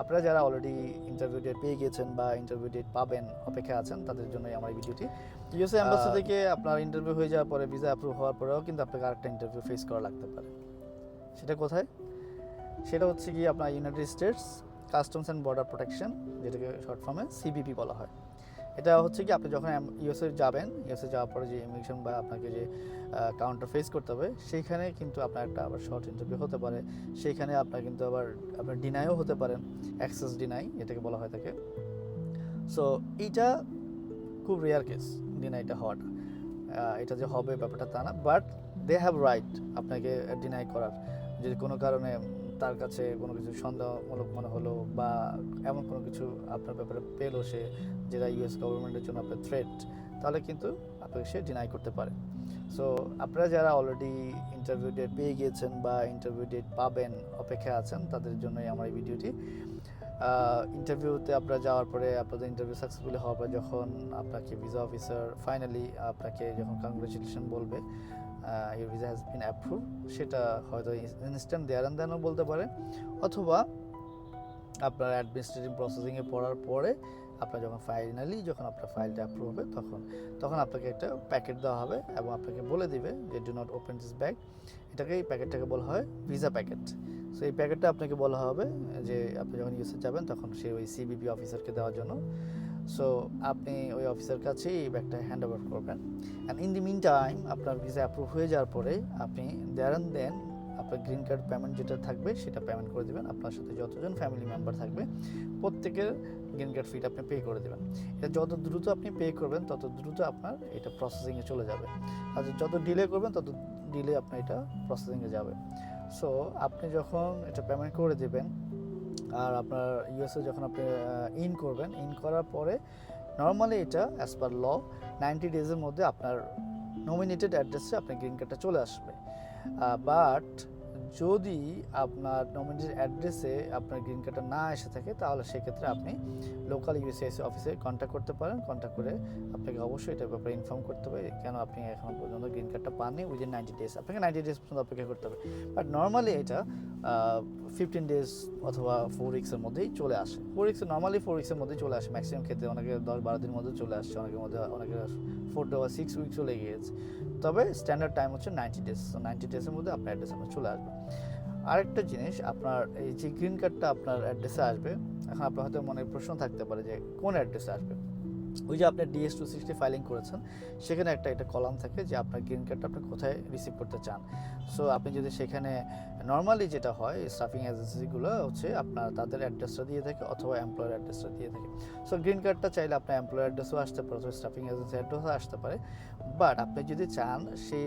আপনারা যারা already interview date পেয়ে গিয়েছেন বা ইন্টারভিউ ডেট পাবেন অপেক্ষা আছেন তাদের জন্যই আমার এই ভিডিওটি। ইউএসএ অ্যাম্বাসি থেকে আপনার ইন্টারভিউ হয়ে যাওয়ার পরে ভিসা অ্যাপ্রুভ হওয়ার পরেও কিন্তু আপনাকে আরেকটা ইন্টারভিউ ফেস করা লাগতে পারে। সেটা কোথায়? সেটা হচ্ছে কি আপনার United States customs and border protection যেটাকে শর্ট ফর্মে সিবিপি বলা হয়। এটা হচ্ছে কি, আপনি যখন ইউএসএ যাবেন ইউএসএ যাওয়ার পরে যে ইমিগ্রেশন বা আপনাকে যে কাউন্টার ফেস করতে হবে সেইখানে কিন্তু আপনার একটা আবার শর্ট ইন্টারভিউ হতে পারে। সেইখানে আপনার কিন্তু আবার, আপনার ডিনাইও হতে পারেন অ্যাক্সেস ডিনাই এটাকে বলা হয় থাকে সো এইটা খুব রেয়ার কেস ডিনাইটা হওয়াটা। এটা যে হবে ব্যাপারটা তা না বাট দে হ্যাভ রাইট আপনাকে ডিনাই করার। যদি কোনো কারণে তার কাছে কোনো কিছু সন্দেহমূলক মনে হলো বা এমন কোনো কিছু আপনার ব্যাপারে পেল সে যেটা ইউএস গভর্নমেন্টের জন্য আপনার থ্রেট তাহলে কিন্তু আপনাকে সে ডিনাই করতে পারে। সো আপনারা যারা অলরেডি ইন্টারভিউ ডেট পেয়ে গিয়েছেন বা ইন্টারভিউ ডেট পাবেন অপেক্ষা আছেন, তাদের জন্যই আমার এই ভিডিওটি ইন্টারভিউতে আপনারা যাওয়ার পরে আপনাদের ইন্টারভিউ সাকসেসফুলি হওয়ার পর যখন আপনাকে ভিসা অফিসার ফাইনালি আপনাকে যখন কংগ্রেচুলেশন বলবে। Your visa has been approve সেটা হয়তো ইনস্ট্যান্ট দেয়ার অ্যান্ড দেনও বলতে পারে। অথবা আপনার অ্যাডমিনিস্ট্রেটিভ প্রসেসিংয়ে পড়ার পরে আপনার যখন ফাইনালি যখন আপনার ফাইলটা অ্যাপ্রুভ হবে, তখন তখন আপনাকে একটা প্যাকেট দেওয়া হবে এবং আপনাকে বলে দিবে যে do not open this bag এটাকে এই প্যাকেটটাকে বলা হয় ভিসা প্যাকেট সো এই প্যাকেটটা আপনাকে বলা হবে যে, আপনি যখন ইউএসএ যাবেন, তখন সে ওই সিবিপি অফিসারকে দেওয়ার জন্য। সো আপনি ওই অফিসার কাছেই এই ব্যাগটা হ্যান্ড ওভার করবেন। And in the mean time আপনার ভিসা অ্যাপ্রুভ হয়ে যাওয়ার পরে আপনি দেয়ার অ্যান্ড দেন আপনার গ্রিন কার্ড পেমেন্ট যেটা থাকবে, সেটা পেমেন্ট করে দেবেন। আপনার সাথে যতজন ফ্যামিলি মেম্বার থাকবে, প্রত্যেকের গ্রিন কার্ড ফিটা আপনি পে করে দেবেন। এটা যত দ্রুত আপনি পে করবেন, তত দ্রুত আপনার এটা প্রসেসিংয়ে চলে যাবে। আর যত ডিলে করবেন, তত ডিলে আপনার এটা প্রসেসিংয়ে যাবে। সো আপনি যখন এটা পেমেন্ট করে দেবেন আর আপনার ইউএসএ যখন আপনি ইন করবেন ইন করার পরে নর্মালি এটা অ্যাজ পার ল নাইনটি ডেজের মধ্যে আপনার নমিনেটেড অ্যাড্রেসে আপনার গ্রিন কার্ডটা চলে আসবে। বাট যদি আপনার নমিনেটেড অ্যাড্রেসে আপনার গ্রিন কার্ডটা না এসে থাকে, তাহলে সেক্ষেত্রে আপনি লোকাল ইউএসএস অফিসে কন্ট্যাক্ট করতে পারেন। কন্ট্যাক্ট করে আপনাকে অবশ্যই এটার ব্যাপারে ইনফর্ম করতে হবে কেন আপনি এখনও পর্যন্ত গ্রিন কার্ডটা পাননি উইদিন নাইনটি ডেজ আপনাকে নাইনটি ডেজ পর্যন্ত অপেক্ষা করতে হবে। বাট নর্মালি এটা ফিফটিন ডেজ অথবা ফোর উইক্সের মধ্যেই চলে আসে। ফোর উইক্সে নর্মালি ফোর উইক্সের মধ্যেই চলে আসে। ম্যাক্সিমাম ক্ষেত্রে অনেকে দশ বারো দিনের মধ্যে চলে আসছে, অনেকের মধ্যে, অনেকের ফোর বা সিক্স উইকসও লেগে গেছে তবে স্ট্যান্ডার্ড টাইম হচ্ছে নাইনটি ডেজ তো নাইনটি ডেজের মধ্যে আপনার অ্যাড্রেস আপনার চলে আসবে। আরেকটা জিনিস, আপনার এই যে গ্রিন কার্ডটা আপনার অ্যাড্রেসে আসবে, এখন আপনার হয়তো মনে প্রশ্ন থাকতে পারে যে কোন অ্যাড্রেসে আসবে? ওই যে আপনি ডিএস টু সিক্সটি ফাইলিং করেছেন, সেখানে একটা একটা কলাম থাকে যে আপনার গ্রিন কার্ডটা আপনি কোথায় রিসিভ করতে চান। সো আপনি যদি সেখানে নর্মালি যেটা হয় স্টাফিং এজেন্সিগুলো হচ্ছে আপনার তাদের অ্যাড্রেসটা দিয়ে থাকে অথবা এমপ্লয়ার অ্যাড্রেসটা দিয়ে থাকে। সো গ্রিন কার্ডটা চাইলে আপনার এমপ্লয়ার অ্যাড্রেসও আসতে পারে, অথবা স্টাফিং এজেন্সি অ্যাড্রেসও আসতে পারে। বাট আপনি যদি চান, সেই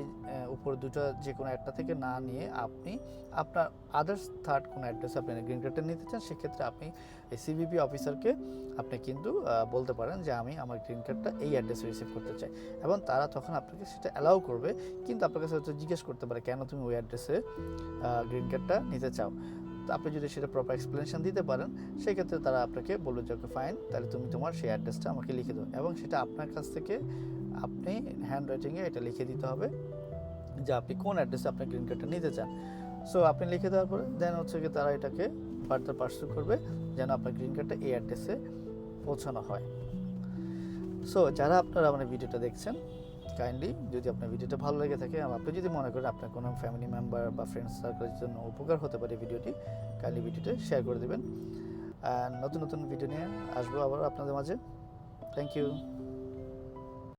উপর দুটো যে কোনো একটা থেকে না নিয়ে আপনি আপনার আদার্স থার্ড কোনো অ্যাড্রেসে আপনি গ্রিন কার্ডটা নিতে চান, সেক্ষেত্রে আপনি এই সিবিপি অফিসারকে আপনি কিন্তু বলতে পারেন যে আমি আমার গ্রিন কার্ডটা এই অ্যাড্রেসে রিসিভ করতে চাই। এবং তারা তখন আপনাকে সেটা অ্যালাউ করবে, কিন্তু আপনার কাছে হয়তো জিজ্ঞেস করতে পারে, কেন তুমি ওই অ্যাড্রেসে গ্রিন কার্ডটা নিতে চাও। তো আপনি যদি সেটা প্রপার এক্সপ্লেনেশন দিতে পারেন, সেক্ষেত্রে তারা আপনাকে বলবে যে, ওকে ফাইন তাহলে তুমি তোমার সেই অ্যাড্রেসটা আমাকে লিখে দাও। এবং সেটা আপনার কাছ থেকে আপনি হ্যান্ড রাইটিংয়ে এটা লিখে দিতে হবে যে, আপনি কোন অ্যাড্রেসে আপনার গ্রিন কার্ডটা নিতে চান? সো আপনি লিখে দেওয়ার পরে দেন হচ্ছে কি তারা এটাকে ফার্দার পার্সু করবে যেন আপনার গ্রিন কার্ডটা এই অ্যাড্রেসে পৌঁছানো হয়। সো যারা আপনারা আমার ভিডিওটা দেখছেন কাইন্ডলি যদি আপনার ভিডিওটা ভালো লেগে থাকে আপনি যদি মনে করেন আপনার কোনো ফ্যামিলি মেম্বার বা ফ্রেন্ডস সার্কেলের জন্য উপকার হতে পারে ভিডিওটি কাইন্ডলি ভিডিওটা শেয়ার করে দেবেন। নতুন নতুন ভিডিও নিয়ে আসব আবার আপনাদের মাঝে। Thank you